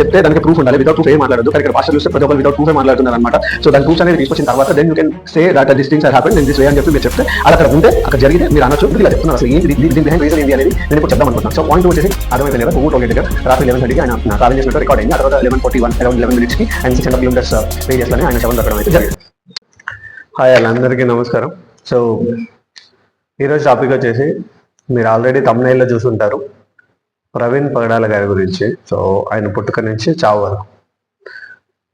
చెప్తే దానికి ప్రూఫ్ ఉండాలి. వితౌట్ ప్రూఫ్ ఏం మాట్లాడదు కానీ ఇక్కడ పాస్టర్ చూస్తే ప్రతి ఒక్కరు వితౌట్ ప్రూఫ్ మాట్లాడుతున్నారు అనమాట సో దాని ప్రూఫ్ అనేది తీసుకొచ్చిన తర్వాత then you can say that this things are happen this way అని చెప్పి మీరు చెప్తే అది అక్కడ ఉంటే అక్కడ జరిగితే మీరు అనొచ్చు. మీరు ఇలా చెప్తున్నారు. అసలు ఏంటి దీని బిహైండ్ రీజన్ ఏంటి అనేది నేను ఇప్పుడు చెప్దాం అనుకుంటున్నాను. సో పాయింట్ వచ్చేసి అర్థమైపోయింది కదా? ఊరు దగ్గర రాత్రి లెవెన్ థర్టీకి ఆయన ట్రావెల్ చేసినట్టు రికార్డ్ అయింది. ఆ తర్వాత eleven forty one around eleven మినిట్స్కి అండ్ సిక్స్ హండ్రెడ్ కిలోమీటర్స్ రేడియస్లోనే ఆయన సెవెన్ uh, దొరకడం అయితే జరిగింది. హాయ్ అందరికీ నమస్కారం. సో ఈరోజు టాపిక్ వచ్చేసి మీరు ఆల్రెడీ తమిళలో చూసుంటారు. ప్రవీణ్ పగడాల గారి గురించి. సో ఆయన పుట్టుక నుంచి చావు వరకు.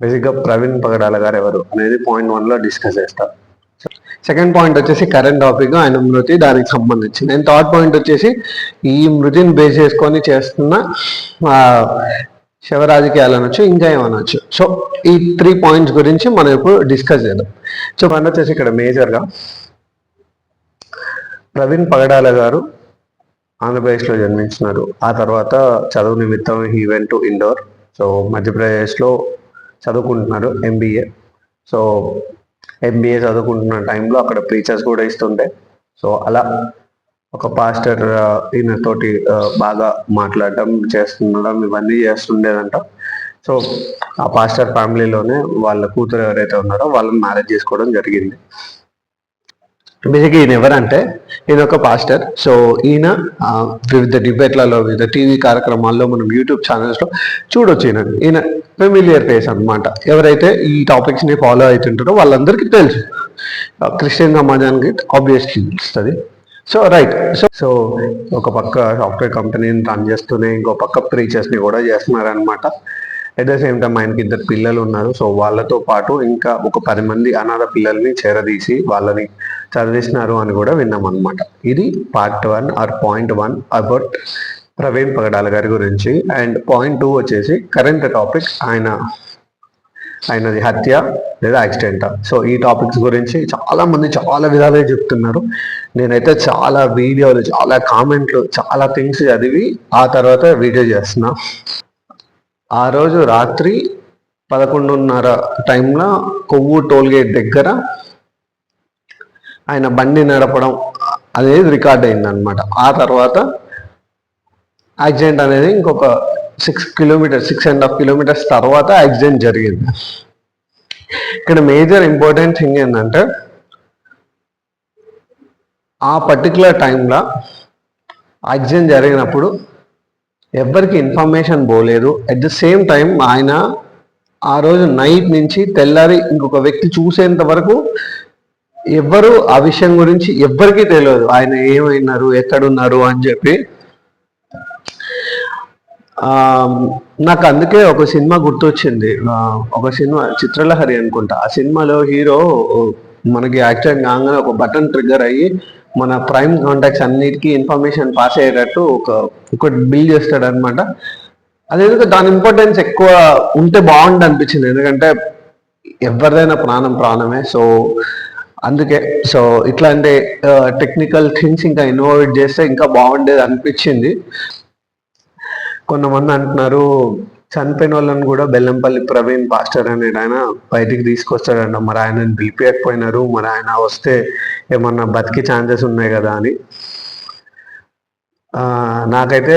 బేసిక్గా ప్రవీణ్ పగడాల గారు ఎవరు అనేది పాయింట్ వన్లో డిస్కస్ చేస్తారు సెకండ్ పాయింట్ వచ్చేసి కరెంట్ టాపిక్ ఆయన మృతి దానికి సంబంధించి. నేను థర్డ్ పాయింట్ వచ్చేసి ఈ మృతిని బేస్ చేసుకొని చేస్తున్న శివరాజకీయాలు శవ రాజకీయాలు అనొచ్చు ఇంకా ఏమనొచ్చు సో ఈ త్రీ పాయింట్స్ గురించి మనం ఇప్పుడు డిస్కస్ చేద్దాం. సో మన వచ్చేసి ఇక్కడ మేజర్గా ప్రవీణ్ పగడాల గారు ఆంధ్రప్రదేశ్లో జన్మించినారు. ఆ తర్వాత చదువు నిమిత్తం he went to Indore so మధ్యప్రదేశ్లో చదువుకుంటున్నారు ఎంబీఏ సో ఎంబీఏ చదువుకుంటున్న టైంలో అక్కడ ప్రీచర్స్ కూడా ఇస్తుండే. సో అలా ఒక పాస్టర్ ఈయనతోటి తోటి బాగా మాట్లాడడం చేస్తుండడం ఇవన్నీ చేస్తుండేదంట. సో ఆ పాస్టర్ ఫ్యామిలీలోనే వాళ్ళ కూతురు ఎవరైతే ఉన్నారో వాళ్ళని మ్యారేజ్ చేసుకోవడం జరిగింది. బేసిక్గా ఈయన ఎవరంటే ఈయన ఒక పాస్టర్ సో ఈయన వివిధ డిబేట్లలో వివిధ టీవీ కార్యక్రమాల్లో మనం యూట్యూబ్ ఛానల్స్లో చూడొచ్చు ఈయన. ఈయన ఫెమిలియర్ ఫేస్ అన్నమాట. ఎవరైతే ఈ టాపిక్స్ని ఫాలో అవుతుంటారో వాళ్ళందరికీ తెలుసు. క్రిస్టియన్ సమాజానికి ఆబ్వియస్లీ తెలుస్తుంది. సో రైట్ సో సో ఒక పక్క సాఫ్ట్వేర్ కంపెనీని రన్ చేస్తూనే ఇంకో పక్క ప్రీచర్స్ని కూడా చేస్తున్నారనమాట అట్ ద సేమ్ టైం ఆయనకి ఇద్దరు పిల్లలు ఉన్నారు. సో వాళ్ళతో పాటు ఇంకా ఒక పది మంది అనాథ పిల్లల్ని చేరదీసి వాళ్ళని చదివిస్తున్నారు అని కూడా విన్నాం అనమాట ఇది part one or point one about Praveen Pagadala గారి గురించి. అండ్ పాయింట్ టూ వచ్చేసి కరెంట్ టాపిక్ ఆయన ఆయనది హత్య లేదా యాక్సిడెంట్ సో ఈ టాపిక్స్ గురించి చాలా మంది చాలా విధాలుగా చెప్తున్నారు. నేనైతే చాలా వీడియోలు చాలా కామెంట్లు చాలా థింగ్స్ చదివి ఆ తర్వాత వీడియో చేస్తున్నా. ఆ రోజు రాత్రి పదకొండున్నర టైంలో కొవ్వు టోల్గేట్ దగ్గర ఆయన బండి నడపడం అనేది రికార్డ్ అయిందనమాట ఆ తర్వాత యాక్సిడెంట్ అనేది ఇంకొక six kilometers six and half kilometers తర్వాత యాక్సిడెంట్ జరిగింది. ఇక్కడ మేజర్ ఇంపార్టెంట్ థింగ్ ఏంటంటే ఆ పర్టికులర్ టైంలో యాక్సిడెంట్ జరిగినప్పుడు ఎవరికి ఇన్ఫర్మేషన్ పోలేదు. అట్ ద సేమ్ టైం ఆయన ఆ రోజు నైట్ నుంచి తెల్లారి ఇంకొక వ్యక్తి చూసేంత వరకు ఎవ్వరు ఆ విషయం గురించి ఎవ్వరికీ తెలియదు. ఆయన ఏమైనారు ఎక్కడున్నారు అని చెప్పి. నాకు అందుకే ఒక సినిమా గుర్తొచ్చింది. ఒక సినిమా చిత్రలహరి అనుకుంటా. ఆ సినిమాలో హీరో మనకి యాక్చువల్ కాగానే ఒక బటన్ ట్రిగ్గర్ అయ్యి మన ప్రైమ్ కాంటాక్ట్స్ అన్నిటికీ ఇన్ఫర్మేషన్ పాస్ అయ్యేటట్టు ఒక ఒకటి బిల్ చేస్తాడు అనమాట అదేందుకు దాని ఇంపార్టెన్స్ ఎక్కువ ఉంటే బాగుండు అనిపించింది. ఎందుకంటే ఎవరిదైనా ప్రాణం ప్రాణమే. సో అందుకే సో ఇట్లాంటి టెక్నికల్ థింగ్స్ ఇంకా ఇన్వాల్వ్ చేస్తే ఇంకా బాగుండేది అనిపించింది. కొంతమంది అంటున్నారు చనిపోయిన వాళ్ళని కూడా బెల్లంపల్లి ప్రవీణ్ పాస్టర్ అనే ఆయన బయటికి తీసుకొస్తాడంట. మరి ఆయనని పిలిపియకపోయినారు. మరి ఆయన వస్తే ఏమన్నా బతికి ఛాన్సెస్ ఉన్నాయి కదా అని. నాకైతే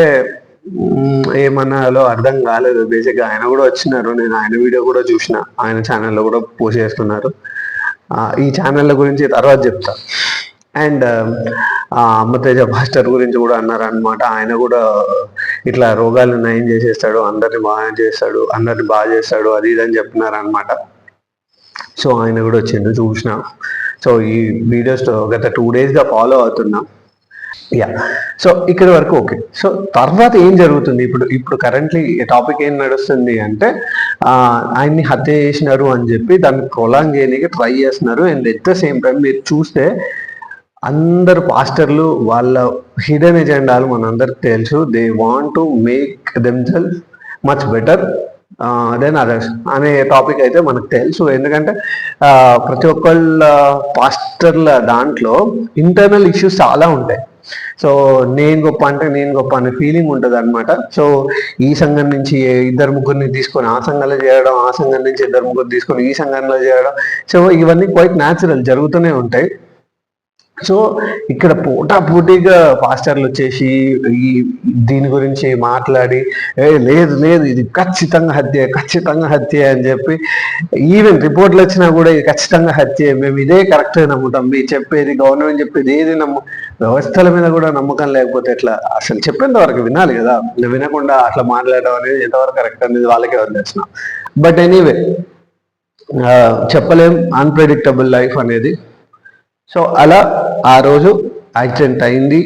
ఏమన్నాలో అర్థం కాలేదు. బేసిక్గా ఆయన కూడా వచ్చినారు. నేను ఆయన వీడియో కూడా చూసిన. ఆయన ఛానల్లో కూడా పోస్ట్ చేస్తున్నారు. ఈ ఛానళ్ళ గురించి తర్వాత చెప్తా. అండ్ అమ్మతేజ మాస్టర్ గురించి కూడా అన్నారు అనమాట ఆయన కూడా ఇట్లా రోగాలు నయం చేసేస్తాడు అందరిని బాగా చేస్తాడు అందరిని బాగా చేస్తాడు అది ఇది అని చెప్తున్నారు అనమాట సో ఆయన కూడా వచ్చిండు చూసిన. సో ఈ వీడియోస్ గత టూ డేస్గా ఫాలో అవుతున్నా. యా సో ఇక్కడి వరకు ఓకే సో తర్వాత ఏం జరుగుతుంది? ఇప్పుడు ఇప్పుడు కరెంట్లీ టాపిక్ ఏం నడుస్తుంది అంటే ఆయన్ని హత్య చేసినారు అని చెప్పి దాన్ని ప్రొలాంగ్ చేయడానికి ట్రై చేస్తున్నారు. And at the same time మీరు చూస్తే అందరు పాస్టర్లు వాళ్ళ హిడెన్ ఎజెండాలు మనందరికి తెలుసు. They want to make themselves much better than others అనే టాపిక్ అయితే మనకు తెలుసు. ఎందుకంటే uh, ప్రతి ఒక్కళ్ళ పాస్టర్ల దాంట్లో ఇంటర్నల్ ఇష్యూస్ చాలా ఉంటాయి. సో నేను గొప్ప అంటే నేను గొప్ప అనే ఫీలింగ్ ఉంటుంది అనమాట సో ఈ సంఘం నుంచి ఇద్దరు ముగ్గురిని తీసుకొని ఆ సంఘంలో చేయడం ఆ సంఘం నుంచి ఇద్దరు ముగ్గురు తీసుకొని ఈ సంఘంలో చేయడం సో ఇవన్నీ క్వైట్ న్యాచురల్ జరుగుతూనే ఉంటాయి. సో ఇక్కడ పోటా పోటీగా పాస్టర్లు వచ్చేసి ఈ దీని గురించి మాట్లాడి ఏ లేదు లేదు ఇది ఖచ్చితంగా హత్య ఖచ్చితంగా హత్య అని చెప్పి ఈవెన్ రిపోర్ట్లు వచ్చినా కూడా ఇది ఖచ్చితంగా హత్య మేము ఇదే కరెక్ట్ నమ్ముతాం మీ చెప్పేది గవర్నమెంట్ చెప్పేది ఏది నమ్ము వ్యవస్థల మీద కూడా నమ్మకం లేకపోతే ఎట్లా? అసలు చెప్పేంత వరకు వినాలి కదా వినకుండా అట్లా మాట్లాడడం అనేది ఎంతవరకు కరెక్ట్ అనేది వాళ్ళకే వదిలేసిన బట్ ఎనీవే చెప్పలేం అన్ప్రెడిక్టబుల్ లైఫ్ అనేది. సో అలా ఆ రోజు యాక్సిడెంట్ అయింది.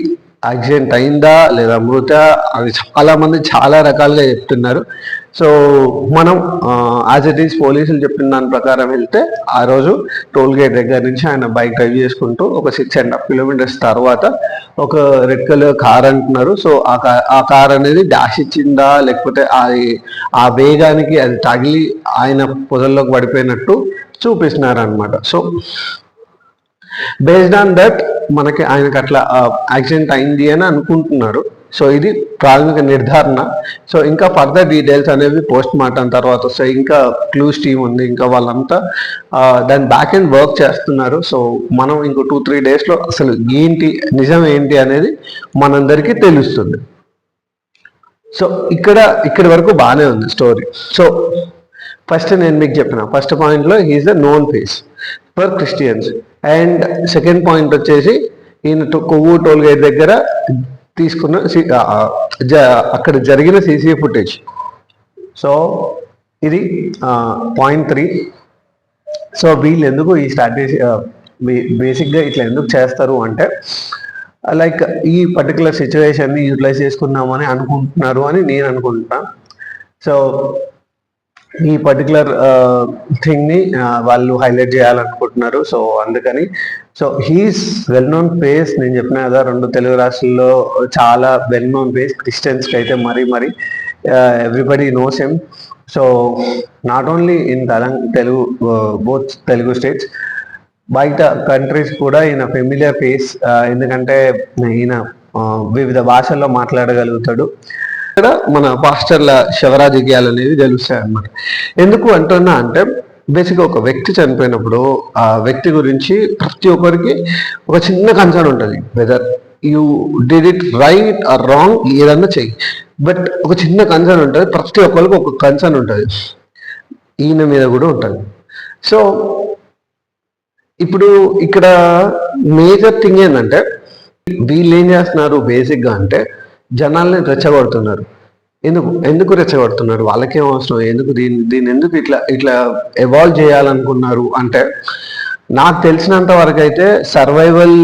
యాక్సిడెంట్ అయిందా లేదా మృత అది చాలా మంది చాలా రకాలుగా చెప్తున్నారు. సో మనం యాజ్ ఇట్ ఈస్ పోలీసులు చెప్పిన దాని ప్రకారం వెళ్తే ఆ రోజు టోల్ గేట్ దగ్గర నుంచి ఆయన బైక్ డ్రైవ్ చేసుకుంటూ ఒక సిక్స్ అండ్ హాఫ్ కిలోమీటర్స్ తర్వాత ఒక రెడ్ కలర్ కార్ అంటున్నారు. సో ఆ కార్ ఆ కార్ అనేది డాష్ ఇచ్చిందా? లేకపోతే అది ఆ వేగానికి అది తగిలి ఆయన పొదల్లోకి పడిపోయినట్టు చూపిస్తున్నారు అనమాట సో బేస్డ్ ఆన్ దట్ మనకి ఆయనకు అట్లా యాక్సిడెంట్ అయింది అని అనుకుంటున్నారు సో ఇది ప్రాథమిక నిర్ధారణ. సో ఇంకా ఫర్దర్ డీటెయిల్స్ అనేవి పోస్ట్ మార్టం తర్వాత వస్తాయి. ఇంకా క్లూస్ టీమ్ ఉంది ఇంకా వాళ్ళంతా దాని బ్యాక్ అండ్ వర్క్ చేస్తున్నారు. సో మనం ఇంకో టూ త్రీ డేస్లో అసలు ఏంటి నిజం ఏంటి అనేది మనందరికీ తెలుస్తుంది. సో ఇక్కడ ఇక్కడి వరకు బాగానే ఉంది స్టోరీ సో ఫస్ట్ నేను మీకు చెప్పిన ఫస్ట్ పాయింట్లో he's the known face for Christians and second point వచ్చేసి ఈయన కొవ్వు టోల్ గేట్ దగ్గర తీసుకున్న అక్కడ జరిగిన సీసీ ఫుటేజ్ సో ఇది పాయింట్ త్రీ సో వీళ్ళు ఎందుకు ఈ స్ట్రాటజీ బేసిక్గా ఇట్లా ఎందుకు చేస్తారు అంటే లైక్ ఈ పర్టికులర్ సిచ్యువేషన్ని యూటిలైజ్ చేసుకుందామని అనుకుంటున్నారు అని నేను అనుకుంటున్నాను సో ఈ పర్టికులర్ థింగ్ని uh, uh, వాళ్ళు హైలైట్ చేయాలనుకుంటున్నారు. సో అందుకని so he's well known face నేను చెప్పిన కదా రెండు తెలుగు రాష్ట్రాల్లో చాలా వెల్ నోన్ ఫేస్ క్రిస్టియన్స్కి అయితే మరీ మరీ everybody knows him so not only in తెలంగ Telugu both Telugu states బయట కంట్రీస్ కూడా ఈయన ఫెమిలియర్ ఫేస్ uh, ఎందుకంటే ఈయన వివిధ భాషల్లో మాట్లాడగలుగుతాడు. ఇక్కడ మన పాస్టర్ల శివరాజకీయాలు అనేవి తెలుస్తాయి అనమాట ఎందుకు అంటున్నా అంటే బేసిక్గా ఒక వ్యక్తి చనిపోయినప్పుడు ఆ వ్యక్తి గురించి ప్రతి ఒక్కరికి ఒక చిన్న కన్సర్న్ ఉంటుంది. Whether you did it right or wrong ఏదన్నా చెయ్యి. బట్ ఒక చిన్న కన్సర్న్ ఉంటుంది ప్రతి ఒక్కరికి ఒక కన్సర్న్ ఉంటుంది. ఈయన మీద కూడా ఉంటుంది. సో ఇప్పుడు ఇక్కడ మేజర్ థింగ్ ఏంటంటే వీళ్ళు ఏం చేస్తున్నారు బేసిక్గా అంటే జనాల్ని రెచ్చగొడుతున్నారు. ఎందుకు ఎందుకు రెచ్చగొడుతున్నారు? వాళ్ళకేం అవసరం? ఎందుకు దీన్ని దీన్ని ఎందుకు ఇట్లా ఇట్లా ఎవాల్వ్ చేయాలనుకున్నారు? అంటే నాకు తెలిసినంత వరకు అయితే సర్వైవల్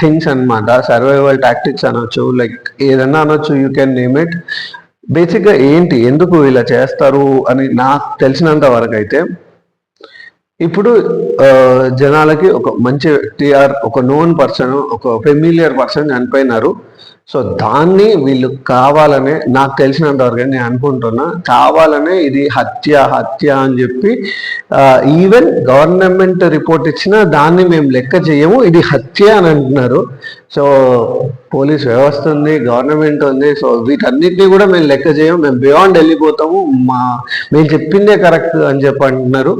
థింగ్స్ అనమాట సర్వైవల్ టాక్టిక్స్ అనొచ్చు లైక్ ఏదన్నా అనొచ్చు యూ కెన్ నేమ్ ఇట్ బేసిక్గా ఏంటి? ఎందుకు ఇలా చేస్తారు? అని నాకు తెలిసినంత వరకు అయితే ఇప్పుడు జనాలకి ఒక మంచి టీఆర్ ఒక నోన్ పర్సన్ ఒక ఫెమిలియర్ పర్సన్ చనిపోయినారు. సో దాన్ని వీళ్ళు కావాలనే నాకు తెలిసినంత వరకు నేను అనుకుంటున్నా కావాలనే ఇది హత్య హత్య అని చెప్పి ఈవెన్ గవర్నమెంట్ రిపోర్ట్ ఇచ్చినా దాన్ని మేము లెక్క చేయము ఇది హత్య అని అంటున్నారు. సో పోలీస్ వ్యవస్థ ఉంది గవర్నమెంట్ ఉంది. సో వీటన్నిటిని కూడా మేము లెక్క చేయము. మేము బియాండ్ వెళ్ళిపోతాము. మా మేము చెప్పిందే కరెక్ట్ అని చెప్పి అంటున్నారు.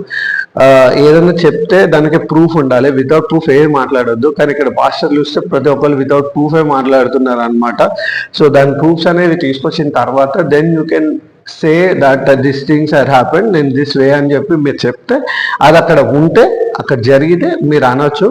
ఏదైనా చెప్తే దానికి ప్రూఫ్ ఉండాలి. వితౌట్ ప్రూఫ్ ఏం మాట్లాడొద్దు. కానీ ఇక్కడ పాస్టర్లు చూస్తే ప్రతి ఒక్కరు వితౌట్ ప్రూఫే మాట్లాడుతున్నారు అనమాట సో దాని ప్రూఫ్స్ అనేవి తీసుకొచ్చిన తర్వాత then you can say that this things are happen నేను దిస్ వే అని చెప్పి మీరు చెప్తే అది అక్కడ ఉంటే అక్కడ జరిగితే మీరు అనొచ్చు.